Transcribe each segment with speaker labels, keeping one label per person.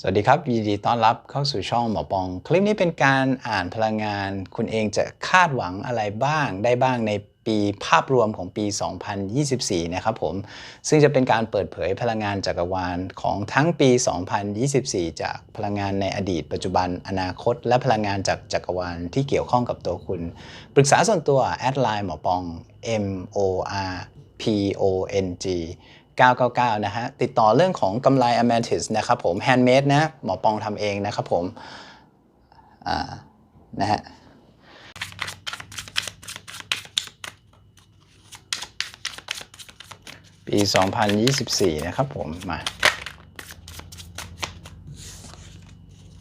Speaker 1: สวัสดีครับยินดีต้อนรับเข้าสู่ช่องหมอปอง คลิปนี้เป็นการอ่านพลังงาน คุณเองจะคาดหวังอะไรบ้างได้บ้างในปีภาพรวมของปี 2024 นะครับผม ซึ่งจะเป็นการเปิดเผยพลังงานจักรวาลของทั้งปี 2024 จากพลังงานในอดีต ปัจจุบัน อนาคต และพลังงานจากจักรวาลที่เกี่ยวข้องกับตัวคุณ ปรึกษาส่วนตัวแอดไลน์หมอปอง M O R P O N G 999 นะฮะ ติดต่อเรื่องของกำไร a m a n t h y s นะครับผม handmade นะ หมอปองทำเองนะครับผมอ่านะฮะปี 2024 นะครับผม มา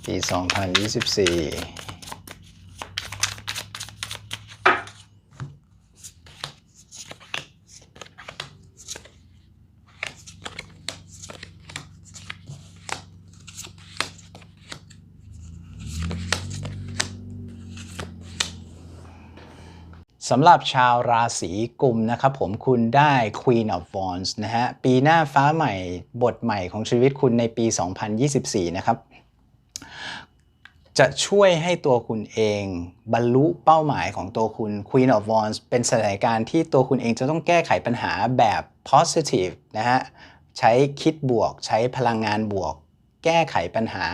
Speaker 1: ปี 2024ำหรับชาวราศีกุมนะครับผมคุณได้ Queen of Wands นะฮะ ปีหน้าฟ้าใหม่บทใหม่ของชีวิตคุณในปี 2024 นะครับ จะช่วยให้ตัวคุณเองบรรลุเป้าหมายของตัวคุณ Queen of Wands เป็นสถานการณ์ที่ตัวคุณเองจะต้องแก้ไขปัญหาแบบ positive นะฮะ ใช้คิดบวก ใช้พลังงานบวก แก้ไขปัญหา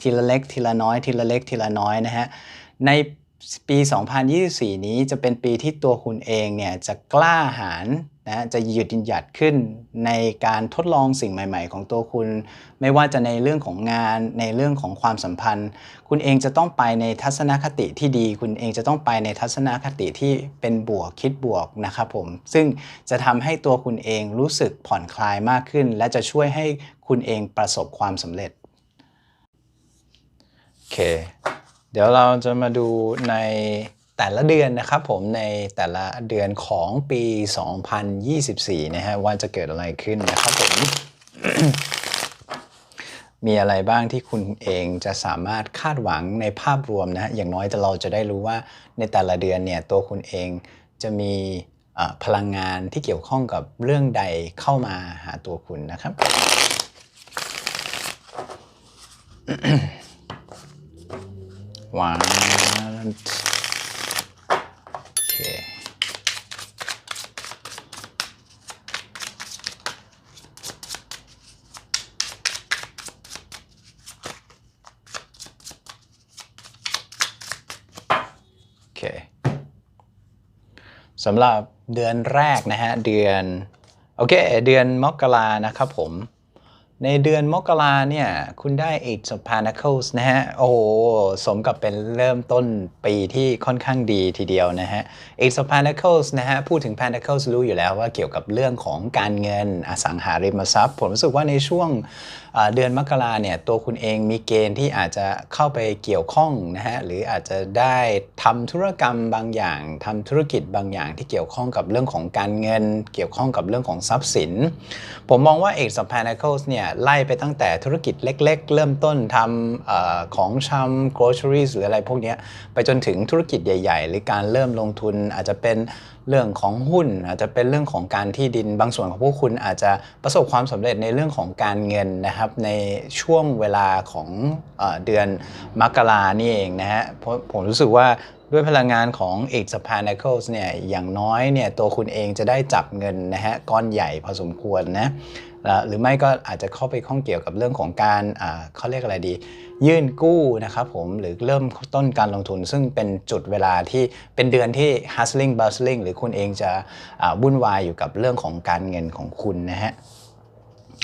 Speaker 1: ทีละเล็กทีละน้อยทีละเล็กทีละน้อยนะฮะ ใน ปี 2024 นี้จะเป็นปีที่ตัวคุณเองเนี่ยจะกล้าหาญนะจะหยุดหยัดขึ้นในการทดลองสิ่งใหม่ ๆ ของตัวคุณ ไม่ว่าจะในเรื่องของงานในเรื่องของความสัมพันธ์ คุณเองจะต้องไปในทัศนคติที่ดี คุณเองจะต้องไปในทัศนคติที่เป็นบวกคิดบวกนะครับผม ซึ่งจะทำให้ตัวคุณเองรู้สึกผ่อนคลายมากขึ้น และจะช่วยให้คุณเองประสบความสำเร็จโอเค เดี๋ยวเราจะมาดูในแต่ละเดือนนะครับผมในแต่ละเดือนของปี 2024 นะฮะว่าจะเกิดอะไรขึ้นนะครับผม มีอะไรบ้างที่คุณเองจะสามารถคาดหวังในภาพรวมนะฮะอย่างน้อยแต่เราจะได้รู้ว่าในแต่ละเดือนเนี่ยตัวคุณเองจะมีพลังงานที่เกี่ยวข้องกับเรื่องใดเข้ามาหาตัวคุณนะครับ one โอเคโอเคสำหรับเดือนแรกนะฮะ เดือน โอเค เดือนมกรานะครับผม ในเดือนมกราเนี่ย คุณได้ Eight of Pentacles นะฮะ โอ้สมกับเป็นเริ่มต้นปีที่ค่อนข้างดีทีเดียวนะฮะ Eight of Pentacles นะฮะ พูดถึง Pentacles รู้อยู่แล้วว่าเกี่ยวกับเรื่องของการเงินอสังหาริมทรัพย์ ผมรู้สึกว่าในช่วงเอ่อเดือนมกราเนี่ย ตัวคุณเองมีเกณฑ์ที่อาจจะเข้าไปเกี่ยวข้องนะฮะ หรืออาจจะได้ทำธุรกรรมบางอย่างทำธุรกิจบางอย่างที่เกี่ยวข้องกับเรื่องของการเงิน เกี่ยวข้องกับเรื่องของทรัพย์สิน ผมมองว่า Eight of Pentacles เนี่ยไล่ไปตั้งแต่ธุรกิจเล็ก ๆ เริ่มต้นทำอของชำ groceries หรืออะไรพวกนี้ไปจนถึงธุรกิจใหญ่ ๆ หรือการเริ่มลงทุนอาจจะเป็นเรื่องของหุ้น อาจจะเป็นเรื่องของการที่ดินบางส่วนของพวกคุณอาจจะประสบความสำเร็จในเรื่องของการเงินนะครับ ในช่วงเวลาของเอเดือนมกรานี่เองนะฮะผมรู้สึกว่าด้วยพลังงานของ Eight of Pentacles เนี่ยอย่างน้อยเนี่ยตัวคุณเองจะได้จับเงินนะฮะก้อนใหญ่พอสมควรนะ หรือไม่ก็อาจจะเข้าไปข้องเกี่ยวกับเรื่องของการเขาเรียกอะไรดี ยื่นกู้นะครับผมหรือเริ่มต้นการลงทุน ซึ่งเป็นจุดเวลาที่เป็นเดือนที่ hustling bustling หรือคุณเองจะวุ่นวายอยู่กับเรื่องของการเงินของคุณนะฮะ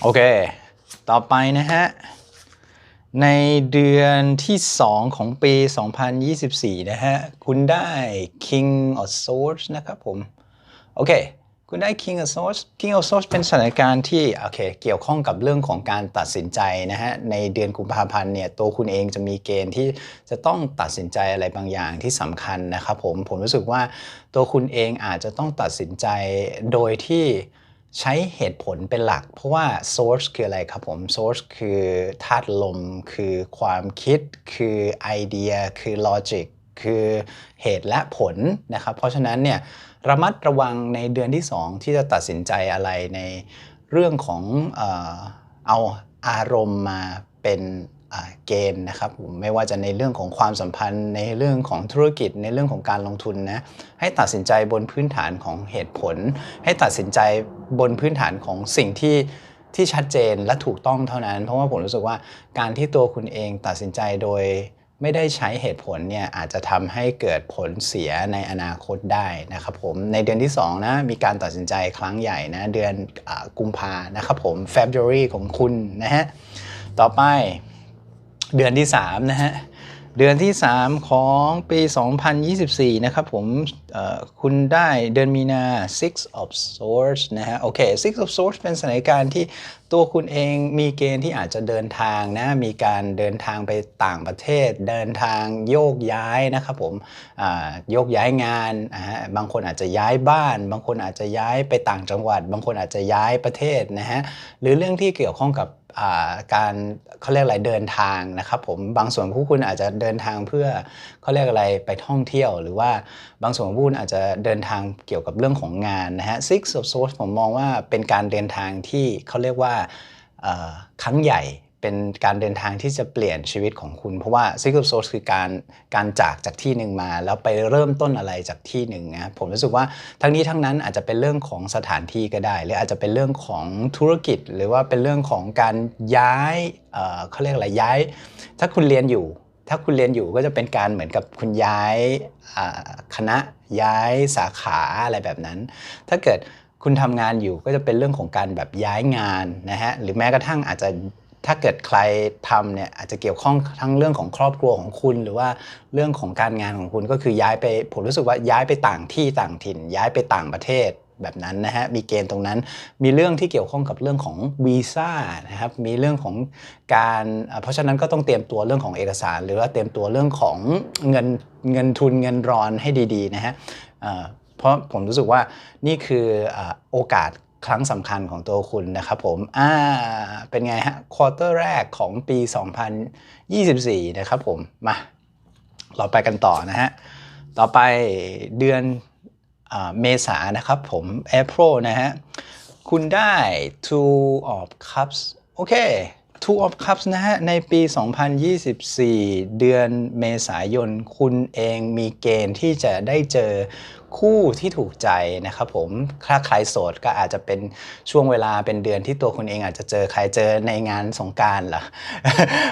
Speaker 1: โอเค ต่อไปนะฮะในเดือนที่ 2 ของปี 2024 นะฮะ คุณได้ King of Swords นะครับผม โอเค คุณได้ King of Swords King of Swords เป็นสถานการณ์ที่โอเคเกี่ยวข้องกับเรื่องของการตัดสินใจนะฮะในเดือนกุมภาพันธ์เนี่ยตัวคุณเองจะมีเกณฑ์ที่จะต้องตัดสินใจอะไรบางอย่างที่สำคัญนะครับผมผมรู้สึกว่าตัวคุณเองอาจจะต้องตัดสินใจโดยที่ใช้เหตุผลเป็นหลัก เพราะว่า source คืออะไรครับผม source คือธาตุลม คือความคิด คือไอเดีย คือ logic คือเหตุและผลนะครับ เพราะฉะนั้นเนี่ยระมัดระวังในเดือนที่ 2 ที่จะตัดสินใจอะไรในเรื่องของเออเอาอารมณ์มาเป็นเกณฑ์นะครับไม่ว่าจะในเรื่องของความสัมพันธ์ในเรื่องของธุรกิจในเรื่องของการลงทุนนะให้ตัดสินใจบนพื้นฐานของเหตุผล ให้ตัดสินใจบนพื้นฐานของสิ่งที่ที่ชัดเจนและถูกต้องเท่านั้น เพราะว่าผมรู้สึกว่าการที่ตัวคุณเองตัดสินใจโดย ไม่ได้ใช้เหตุผลเนี่ยอาจจะทำให้เกิดผลเสียในอนาคตได้นะครับผมในเดือนที่2นะมีการตัดสินใจครั้งใหญ่นะเดือนอกุมภานะครับผม February ของคุณนะฮะต่อไปเดือนที่3นะฮะ เดือนที่ 3 ของปี 2024 นะครับผมคุณได้เดือนมีนา Six of Swords นะฮะ โอเค Six of Swords เป็นสถานการณ์ที่ตัวคุณเองมีเกณฑ์ที่อาจจะเดินทางนะ มีการเดินทางไปต่างประเทศ เดินทางโยกย้ายนะครับผมโยกย้ายงานนะฮะ บางคนอาจจะย้ายบ้าน บางคนอาจจะย้ายไปต่างจังหวัด บางคนอาจจะย้ายประเทศนะฮะ หรือเรื่องที่เกี่ยวข้องกับ การเขาเรียกอะไรเดินทางนะครับผมบางส่วนผู้คุณอาจจะเดินทางเพื่อเขาเรียกอะไรไปท่องเที่ยว หรือว่าบางส่วนผู้คุณอาจจะเดินทางเกี่ยวกับเรื่องของงานนะฮะ Six of Swords ผมมองว่าเป็นการเดินทางที่เขาเรียกว่าครั้งใหญ่ เป็นการเดินทางที่จะเปลี่ยนชีวิตของคุณ เพราะว่า Six of Swords คือการการจากจากที่หนึ่งมา แล้วไปเริ่มต้นอะไรจากที่หนึ่งนะผมรู้สึกว่าทั้งนี้ทั้งนั้นอาจจะเป็นเรื่องของสถานที่ก็ได้ หรืออาจจะเป็นเรื่องของธุรกิจ หรือว่าเป็นเรื่องของการย้ายเเขาเรียกอะไรย้าย ถ้าคุณเรียนอยู่ ถ้าคุณเรียนอยู่ก็จะเป็นการเหมือนกับคุณย้ายคณะย้ายสาขาอะไรแบบนั้น ถ้าเกิดคุณทำงานอยู่ก็จะเป็นเรื่องของการแบบย้ายงานนะฮะหรือแม้กระทั่งอาจจะ ถ้าเกิดใครทำเนี่ยอาจจะเกี่ยวข้องทั้งเรื่องของครอบครัวของคุณ หรือว่าเรื่องของการงานของคุณก็คือย้ายไปผมรู้สึกว่าย้ายไปต่างที่ต่างถิ่น ย้ายไปต่างประเทศแบบนั้นนะฮะ มีเกณฑ์ตรงนั้น มีเรื่องที่เกี่ยวข้องกับเรื่องของวีซ่านะครับ มีเรื่องของการ เพราะฉะนั้นก็ต้องเตรียมตัวเรื่องของเอกสาร หรือว่าเตรียมตัวเรื่องของเงินเงินทุนเงินรอนให้ดีๆนะฮะเพราะผมรู้สึกว่านี่คือโอกาส ครั้งสำคัญของตัวคุณนะครับผม อ่า เป็นไงฮะ ควอเตอร์แรกของปี 2024 นะครับผม มา เราไปกันต่อนะฮะ ต่อไปเดือนอเมษานะครับผม April นะฮะ คุณได้ Two of Cups โอเค Two of Cups นะฮะ ในปี 2024 เดือนเมษายน คุณเองมีเกณฑ์ที่จะได้เจอคู่ที่ถูกใจนะครับผมถ้าใครโสดก็อาจจะเป็นช่วงเวลาเป็นเดือนที่ตัวคุณเองอาจจะเจอใครเจอในงานสงการเหรอ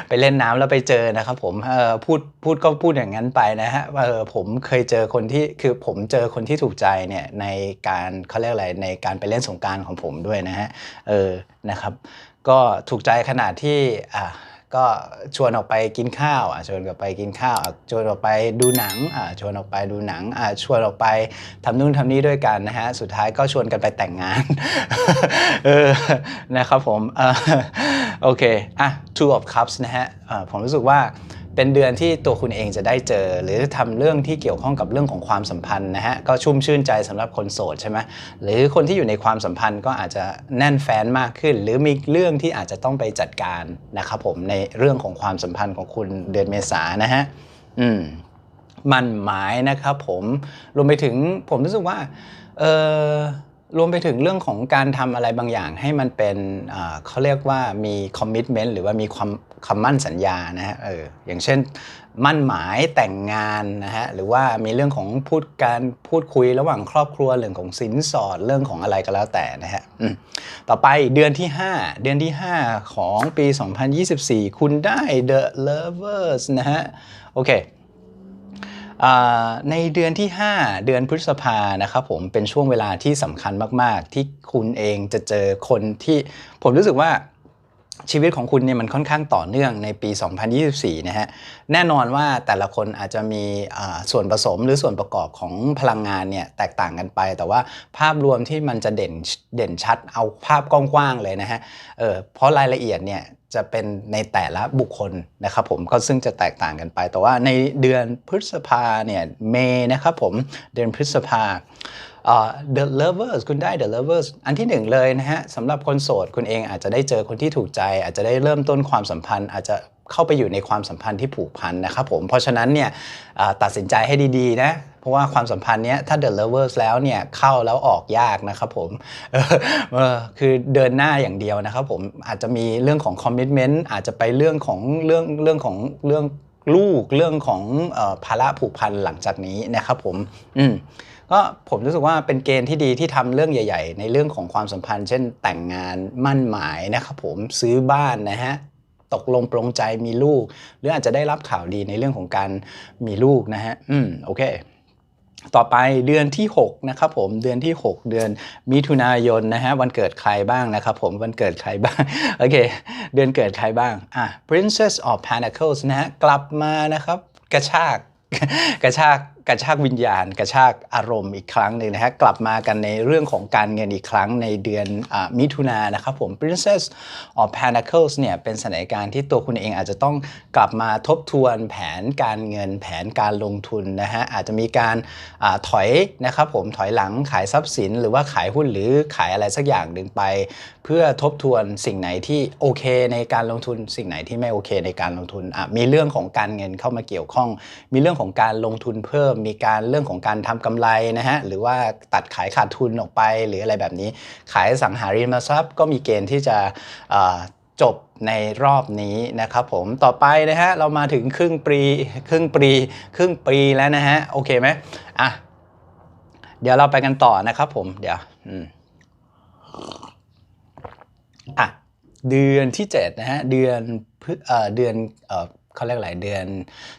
Speaker 1: ไปเล่นน้ำแล้วไปเจอนะครับผมเออพูดพูดก็พูดอย่างนั้นไปนะฮะเออผมเคยเจอคนที่คือผมเจอคนที่ถูกใจเนี่ยในการเขาเรียกอะไรในการไปเล่นสงการของผมด้วยนะฮะเออนะครับ ก็ถูกใจขนาดที่อะก็ชวนออกไปกินข้าวอะชวนออกไปกินข้าวอะชวนออกไปดูหนังอะชวนออกไปดูหนังอะชวนออกไปทำนู่นทำนี่ด้วยกันนะฮะสุดท้ายก็ชวนกันไปแต่งงานเออนะครับผมโอเคอะ Two of Cups นะฮะผมรู้สึกว่า เป็นเดือนที่ตัวคุณเองจะได้เจอ หรือทำเรื่องที่เกี่ยวข้องกับเรื่องของความสัมพันธ์นะฮะก็ชุ่มชื่นใจสำหรับคนโสดใช่ไหมหรือคนที่อยู่ในความสัมพันธ์ก็อาจจะแน่นแฟนมากขึ้น หรือมีเรื่องที่อาจจะต้องไปจัดการนะครับผมในเรื่องของความสัมพันธ์ของคุณเดือนเมษานะฮะอืมมันหมายนะครับผมรวมไปถึงผมรู้สึกว่าเออรวมไปถึงเรื่องของการทำอะไรบางอย่างให้มันเป็นเขาเรียกว่ามีคอมมิ t เมนต์หรือว่ามีความ คำมั่นสัญญานะฮะเอออย่างเช่น มั่นหมายแต่งงานนะฮะหรือว่ามีเรื่องของพูดการพูดคุยระหว่างครอบครัวเรื่องของสินสอดเรื่องของอะไรก็แล้วแต่นะฮะต่อไปเดือนที่ 5 เดือนที่ 5 ของปี 2024 คุณได้ The Lovers นะฮะโอเคในเดือนที่ 5 เดือนพฤษภานะครับผมเป็นช่วงเวลาที่สำคัญมาก ๆ ที่คุณเองจะเจอคนที่ผมรู้สึกว่า ชีวิตของคุณเนี่ยมันค่อนข้างต่อเนื่องในปี 2024 นะฮะ แน่นอนว่าแต่ละคนอาจจะมีส่วนผสมหรือส่วนประกอบของพลังงานเนี่ยแตกต่างกันไป แต่ว่าภาพรวมที่มันจะเด่นเด่นชัดเอาภาพกว้างๆเลยนะฮะเออเพราะรายละเอียดเนี่ยจะเป็นในแต่ละบุคคลนะครับผมก็ซึ่งจะแตกต่างกันไป แต่ว่าในเดือนพฤษภาเนี่ยเมนะครับผมเดือนพฤษภา The Lovers คุณได้ The Lovers อันที่หนึ่งเลยนะฮะสำหรับคนโสดคุณเองอาจจะได้เจอคนที่ถูกใจ อาจจะได้เริ่มต้นความสัมพันธ์ อาจจะเข้าไปอยู่ในความสัมพันธ์ที่ผูกพันนะครับผม เพราะฉะนั้นเนี่ยตัดสินใจให้ดีๆนะเพราะว่าความสัมพันธ์เนี้ยถ้า The Lovers แล้วเนี่ยเข้าแล้วออกยากนะครับผมคือเดินหน้าอย่างเดียวนะครับผมอาจจะมีเรื่องของ commitment อาจจะไปเรื่องของเรื่องเรื่องของเรื่องลูกเรื่องของอภาระผูกพันหลังจากนี้นะครับผมอืม ก็ผมรู้สึกว่าเป็นเกณฑ์ที่ดีที่ทำเรื่องใหญ่ ๆ ในเรื่องของความสัมพันธ์ เช่นแต่งงานมั่นหมายนะครับผมซื้อบ้านนะฮะตกลงปรงใจมีลูก หรืออาจจะได้รับข่าวดีในเรื่องของการมีลูกนะฮะอืมโอเค ต่อไปเดือนที่6นะครับผมเดือนที่ 6 เดือนมิถุนายนนะฮะวันเกิดใครบ้างนะครับผมวันเกิดใครบ้างโอเค เดือนเกิดใครบ้างอะ Princess of Pentacles นะฮะกลับมานะครับ กระชากกระชาก กระชากวิญญาณ กระชากอารมณ์อีกครั้งหนึ่งนะฮะกลับมากันในเรื่องของการเงินอีกครั้งในเดือนอมิถุนายนนะครับผม Princess of Pentacles เนี่ยเป็นสถานการณ์ที่ตัวคุณเองอาจจะต้องกลับมาทบทวนแผนการเงินแผนการลงทุนนะฮะอาจจะมีการอถอยนะครับผมถอยหลังขายทรัพย์สิน หรือว่าขายหุ้นหรือขายอะไรสักอย่างหนึ่งไป เพื่อทบทวนสิ่งไหนที่โอเคในการลงทุน สิ่งไหนที่ไม่โอเคในการลงทุนมีเรื่องของการเงินเข้ามาเกี่ยวข้อง มีเรื่องของการลงทุนเพิ่มมีการเรื่องของการทำกำไรนะฮะหรือว่าตัดขายขาดทุนออกไปหรืออะไรแบบนี้ ขายสังหาริมทรัพย์ ก็มีเกณฑ์ที่จะจบในรอบนี้นะครับผมต่อไปนะฮะเรามาถึงครึ่งปีครึ่งปีครึ่งปีแล้วนะฮะโอเคไหมอะเดี๋ยวเราไปกันต่อนะครับผมเดี๋ยวอืมอะเดือนที่7นะฮะเดือนเอ่อเดือนเอ่อเขาเรียกอะไรเดือน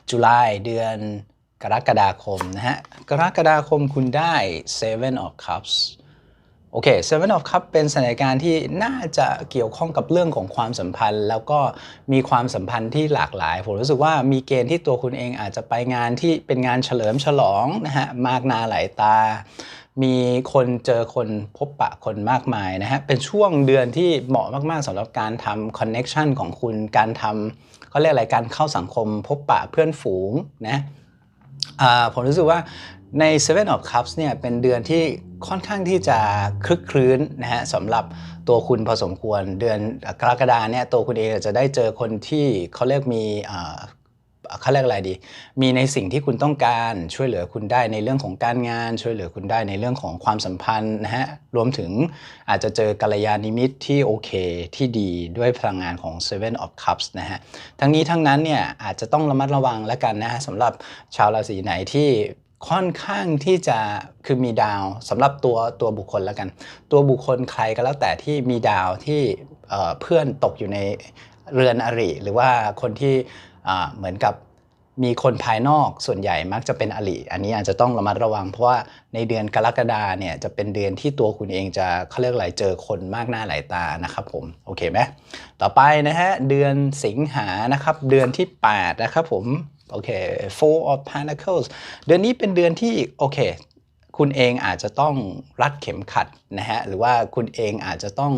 Speaker 1: จุลายเดือน กรกฎาคมนะฮะ กรกฎาคมคุณได้ Seven of Cups โอเค Seven of Cups เป็นสถานการณ์ที่น่าจะเกี่ยวข้องกับเรื่องของความสัมพันธ์ แล้วก็มีความสัมพันธ์ที่หลากหลาย ผมรู้สึกว่ามีเกณฑ์ที่ตัวคุณเองอาจจะไปงานที่เป็นงานเฉลิมฉลองนะฮะ มากนาหลายตา มีคนเจอคนพบปะคนมากมายนะฮะ เป็นช่วงเดือนที่เหมาะมากๆสำหรับการทำคอนเน็ชันของคุณ การทำเขาเรียกอะไร การเข้าสังคมพบปะเพื่อนฝูงนะ ผมรู้สึกว่าใน Seven of Cups เนี่ยเป็นเดือนที่ค่อนข้างที่จะคลึกคลื้นนะฮะสำหรับตัวคุณพอสมควร เดือนกรกฎาเนี่ยตัวคุณเองจะได้เจอคนที่เขาเรียกมี เขาเรียกอะไรดี มีในสิ่งที่คุณต้องการช่วยเหลือคุณได้ในเรื่องของการงาน ช่วยเหลือคุณได้ในเรื่องของความสัมพันธ์นะฮะรวมถึงอาจจะเจอกัลยาณมิตรที่โอเคที่ดีด้วยพลังงานของ Seven of Cups นะฮะทั้งนี้ทั้งนั้นเนี่ยอาจจะต้องระมัดระวังแล้วกันนะฮะสำหรับชาวราศีไหนที่ค่อนข้างที่จะคือมีดาวสำหรับตัวตัวบุคคลแล้วกัน ตัวบุคคลใครก็แล้วแต่ที่มีดาวที่เเพื่อนตกอยู่ในเรือนอริ หรือว่าคนที่ เหมือนกับมีคนภายนอกส่วนใหญ่มักจะเป็นอริอันนี้อาจจะต้องระมัดระวัง เพราะว่าในเดือนกรกฎาเนี่ยจะเป็นเดือนที่ตัวคุณเองจะเขาเรียกอะไรเจอคนมากหน้าหลายตานะครับผมโอเคไหมต่อไปนะฮะเดือนสิงหานะครับเดือนที่ 8 นะครับผมโอเค Four of Pentacles เดือนนี้เป็นเดือนที่โอเค คุณเองอาจจะต้องรัดเข็มขัดนะฮะหรือว่าคุณเองอาจจะต้อง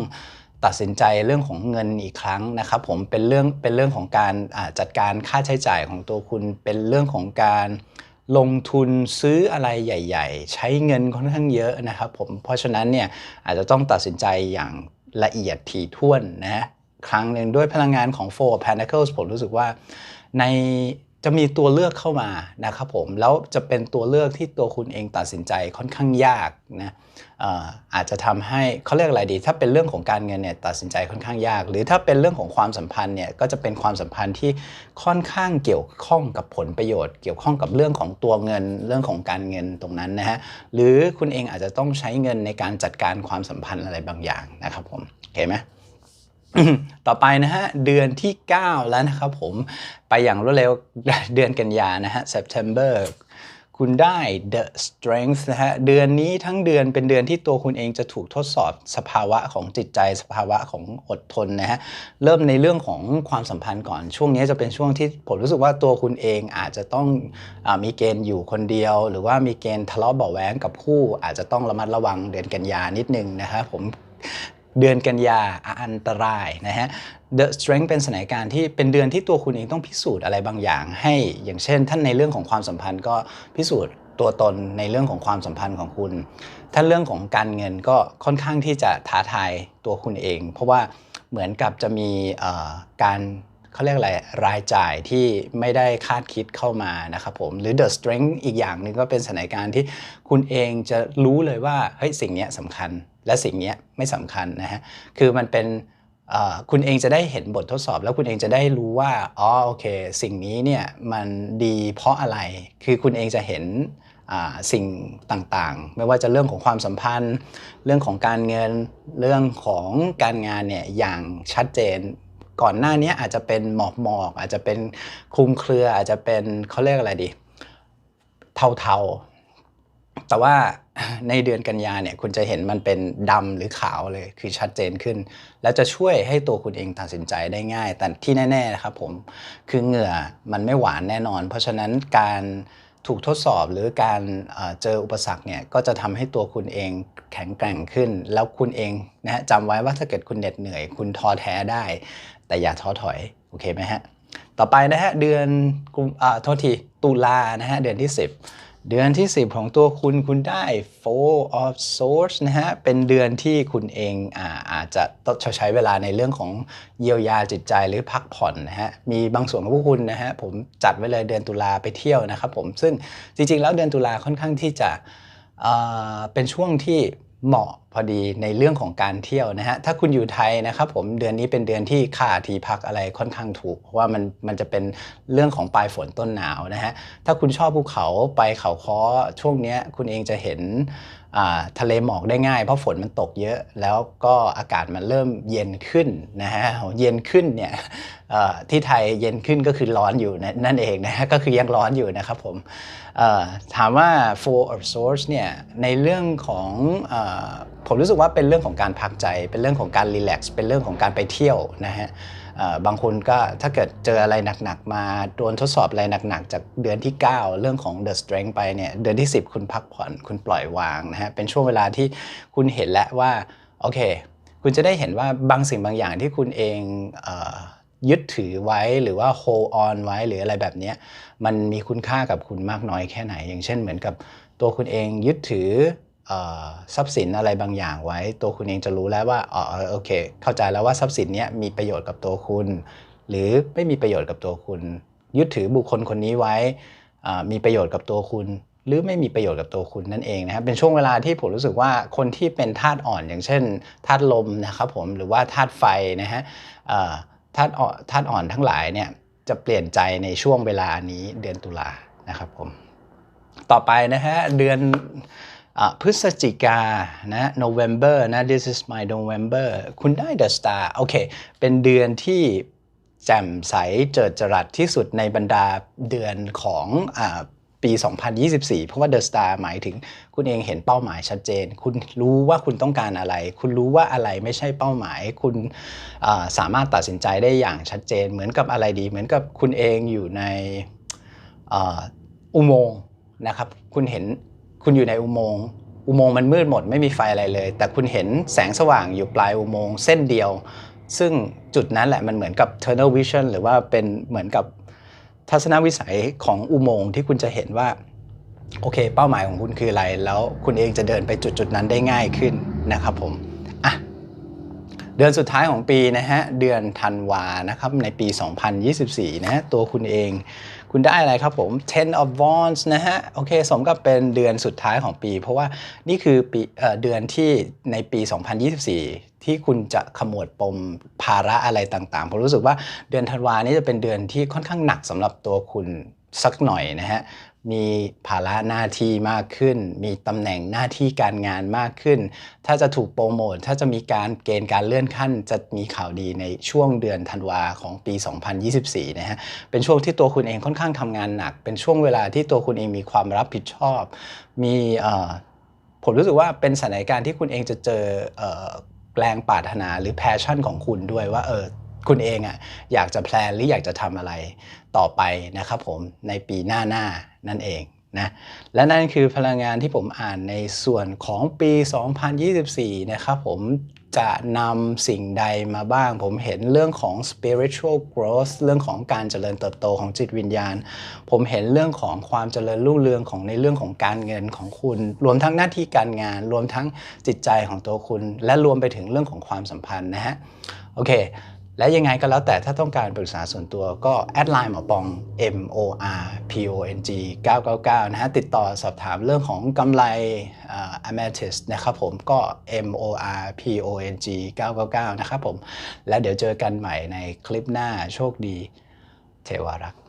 Speaker 1: ตัดสินใจเรื่องของเงินอีกครั้งนะครับผมเป็นเรื่องเป็นเรื่องของการจัดการค่าใช้จ่ายของตัวคุณเป็นเรื่องของการลงทุนซื้ออะไรใหญ่ ๆ ใช้เงินค่อนข้างเยอะนะครับผมเพราะฉะนั้นเนี่ยอาจจะต้องตัดสินใจอย่างละเอียดถี่ถ้วนนะครั้งหนึ่งด้วยพลังงานของ Four Pentacles ผมรู้สึกว่าใน จะมีตัวเลือกเข้ามานะครับผมแล้วจะเป็นตัวเลือกที่ตัวคุณเองตัดสินใจค่อนข้างยากนะอาจจะทำให้เขาเรียกอะไรดี ถ้าเป็นเรื่องของการเงินเนี่ยตัดสินใจค่อนข้างยาก หรือถ้าเป็นเรื่องของความสัมพันธ์เนี่ยก็จะเป็นความสัมพันธ์ที่ค่อนข้างเกี่ยวข้องกับผลประโยชน์ เกี่ยวข้องกับเรื่องของตัวเงิน เรื่องของการเงินตรงนั้นนะฮะหรือคุณเองอาจจะต้องใช้เงินในการจัดการความสัมพันธ์อะไรบางอย่างนะครับผมโอเคไหม ต่อไปนะฮะเดือนที่ 9 แล้วนะครับผมไปอย่างรวดเร็วเดือนกันยานะฮะ September คุณได้ the strength นะฮะเดือนนี้ทั้งเดือนเป็นเดือนที่ตัวคุณเองจะถูกทดสอบสภาวะของจิตใจสภาวะของอดทนนะฮะเริ่มในเรื่องของความสัมพันธ์ก่อนช่วงนี้จะเป็นช่วงที่ผมรู้สึกว่าตัวคุณเองอาจจะต้องอมีเกณฑ์อยู่คนเดียว หรือว่ามีเกณฑ์ทะเลาะเบาะแว้งกับคู่อาจจะต้องระมัดระวังเดือนกันยานิดนึงนะครับผม เดือนกันยาอันตรายนะฮะ The Strength เป็นสถานการณ์ที่เป็นเดือนที่ตัวคุณเองต้องพิสูจน์อะไรบางอย่าง ให้อย่างเช่น ท่านในเรื่องของความสัมพันธ์ก็พิสูจน์ตัวตนในเรื่องของความสัมพันธ์ของคุณ ท่านเรื่องของการเงินก็ค่อนข้างที่จะท้าทายตัวคุณเอง เพราะว่าเหมือนกับจะมีการเขาเรียกอะไรรายจ่ายที่ไม่ได้คาดคิดเข้ามานะครับผมหรือ the strength อีกอย่างหนึ่งก็เป็นสถานการณ์ที่คุณเองจะรู้เลยว่าเฮ้ยสิ่งนี้สำคัญ และสิ่งนี้ไม่สำคัญนะฮะคือมันเป็นคุณเองจะได้เห็นบททดสอบ แล้วคุณเองจะได้รู้ว่าอ๋อโอเค สิ่งนี้เนี่ยมันดีเพราะอะไรคือคุณเองจะเห็นสิ่งต่างๆ ไม่ว่าจะเรื่องของความสัมพันธ์ เรื่องของการเงินเรื่องของการงานเนี่ยอย่างชัดเจน ก่อนหน้านี้อาจจะเป็นหมอกหมอกอาจจะเป็นคลุมเครืออาจจะเป็นเขาเรียกอะไรดี เทาๆ แต่ว่าในเดือนกันยาเนี่ยคุณจะเห็นมันเป็นดำหรือขาวเลยคือชัดเจนขึ้น แล้วจะช่วยให้ตัวคุณเองตัดสินใจได้ง่าย แต่ที่แน่ๆนะครับผมคือเหงื่อมันไม่หวานแน่นอน เพราะฉะนั้นการถูกทดสอบหรือการเจออุปสรรคเนี่ยก็จะทำให้ตัวคุณเองแข็งแกร่งขึ้น แล้วคุณเองนะฮะจำไว้ว่าถ้าเกิดคุณเหน็ดเหนื่อย คุณท้อแท้ได้ แต่อย่าท้อถอยโอเคไหมฮะต่อไปนะฮะเดือนกุมอ่าโทษทีตุลานะฮะเดือนที่ 10 เดือนที่ 10 ของตัวคุณคุณได้ Four of Swords นะฮะ เป็นเดือนที่คุณเองอาอาจจะต้องใช้เวลาในเรื่องของเยียวยาจิตใจหรือพักผ่อนนะฮะ มีบางส่วนของพวกคุณนะฮะ ผมจัดไว้เลยเดือนตุลาไปเที่ยวนะครับผม ซึ่งจริงๆ แล้วเดือนตุลาค่อนข้างที่จะเเป็นช่วงที่เหมาะ พอดีในเรื่องของการเที่ยวนะฮะถ้าคุณอยู่ไทยนะครับผมเดือนนี้เป็นเดือนที่ค่าที่พักอะไรค่อนข้างถูก เพราะว่ามันมันจะเป็นเรื่องของปลายฝนต้นหนาวนะฮะถ้าคุณชอบภูเขาไปเขาค้อช่วงนี้คุณเองจะเห็นทะเลหมอกได้ง่าย เพราะฝนมันตกเยอะ แล้วก็อากาศมันเริ่มเย็นขึ้นนะฮะเย็นขึ้นเนี่ยที่ไทยเย็นขึ้นก็คือร้อนอยู่นั่นเองนะฮะก็คือยังร้อนอยู่นะครับผมถามว่า Four of Swords เนี่ยในเรื่องของผมรู้สึกว่าเป็นเรื่องของการพักใจ เป็นเรื่องของการรีแลกซ์เป็นเรื่องของการไปเที่ยวนะฮะบางคนก็ถ้าเกิดเจออะไรหนักๆมาโดนทดสอบอะไรหนักๆ จากเดือนที่ 9 เรื่องของ The Strength ไปเนี่ยเดือนที่ 10 คุณพักผ่อนคุณปล่อยวางนะฮะเป็นช่วงเวลาที่คุณเห็นแล้วว่าโอเค คุณจะได้เห็นว่าบางสิ่งบางอย่างที่คุณเองเออยึดถือไว้หรือว่า hold on ไว้หรืออะไรแบบนี้มันมีคุณค่ากับคุณมากน้อยแค่ไหน อย่างเช่นเหมือนกับตัวคุณเองยึดถือ ทรัพย์สินอะไรบางอย่างไว้ ตัวคุณเองจะรู้แล้วว่าอ๋อโอเค เข้าใจแล้วว่าทรัพย์สินนี้มีประโยชน์กับตัวคุณ หรือไม่มีประโยชน์กับตัวคุณ ยึดถือบุคคลคนนี้ไว้มีประโยชน์กับตัวคุณหรือไม่มีประโยชน์กับตัวคุณนั่นเองนะครับเป็นช่วงเวลาที่ผมรู้สึกว่าคนที่เป็นธาตุอ่อนอย่างเช่นธาตุลมนะครับผมหรือว่าธาตุไฟนะฮะธาตุอ่อนธาตุอ่อนทั้งหลายเนี่ยจะเปลี่ยนใจในช่วงเวลานี้เดือนตุลานะครับผมต่อไปนะฮะเดือน พฤศจิกานะ November นะ this is my November คุณได้ The Star โอเค เป็นเดือนที่แจ่มใสเจิดจรัสที่สุดในบรรดาเดือนของอปี 2024 เพราะว่า The Star หมายถึงคุณเองเห็นเป้าหมายชัดเจน คุณรู้ว่าคุณต้องการอะไร คุณรู้ว่าอะไรไม่ใช่เป้าหมาย คุณาสามารถตัดสินใจได้อย่างชัดเจน เหมือนกับอะไรดี เหมือนกับคุณเองอยู่ในออุโมงค์นะครับ คุณเห็น คุณอยู่ในอุโมงค์อุโมงค์มันมืดหมดไม่มีไฟอะไรเลย แต่คุณเห็นแสงสว่างอยู่ปลายอุโมงค์เส้นเดียว ซึ่งจุดนั้นแหละมันเหมือนกับ tunnel vision หรือว่าเป็นเหมือนกับทัศนวิสัยของอุโมงค์ที่คุณจะเห็นว่าโอเค เป้าหมายของคุณคืออะไร แล้วคุณเองจะเดินไปจุดจุดนั้นได้ง่ายขึ้นนะครับผมอะเดือนสุดท้ายของปีนะฮะเดือนธันวานะครับในปี 2024นะฮะตัวคุณเอง คุณได้อะไรครับผม Ten of Wands นะฮะ โอเค สมกับเป็นเดือนสุดท้ายของปี เพราะว่านี่คือปีเออเดือนที่ในปี 2024 ที่คุณจะขมวดปมภาระอะไรต่างๆ ผมรู้สึกว่าเดือนธันวานี้จะเป็นเดือนที่ค่อนข้างหนักสำหรับตัวคุณ สักหน่อยนะฮะมีภาระหน้าที่มากขึ้น มีตำแหน่งหน้าที่การงานมากขึ้น ถ้าจะถูกโปรโมท ถ้าจะมีการเกณฑ์การเลื่อนขั้น จะมีข่าวดีในช่วงเดือนธันวาของปี 2024 นะฮะ เป็นช่วงที่ตัวคุณเองค่อนข้างทำงานหนัก เป็นช่วงเวลาที่ตัวคุณเองมีความรับผิดชอบ มีผมรู้สึกว่าเป็นสถานการณ์ที่คุณเองจะเจออแรงปรารถนาหรือแพชชั่นของคุณด้วยว่าเออ คุณเองอะอยากจะแพลนหรืออยากจะทำอะไรต่อไปนะครับผมในปีหน้าหน้านั่นเองนะและนั่นคือพลังงานที่ผมอ่านในส่วนของปี 2024 นะครับผมจะนำสิ่งใดมาบ้าง ผมเห็นเรื่องของ spiritual growth เรื่องของการเจริญเติบโตของจิตวิญญาณ ผมเห็นเรื่องของความเจริญรุ่งเรืองของในเรื่องของการเงินของคุณ รวมทั้งหน้าที่การงาน รวมทั้งจิตใจของตัวคุณ และรวมไปถึงเรื่องของความสัมพันธ์นะฮะโอเค และยังไงก็แล้วแต่ถ้าต้องการปรึกษาส่วนตัวก็แอดไลน์หมอปอง M O R P O N G 999 นะฮะ ติดต่อสอบถามเรื่องของกำไรอ่า Amethyst นะครับผมก็ M O R P O N G 999 นะครับผม แล้วเดี๋ยวเจอกันใหม่ในคลิปหน้าโชคดี เทวารักษ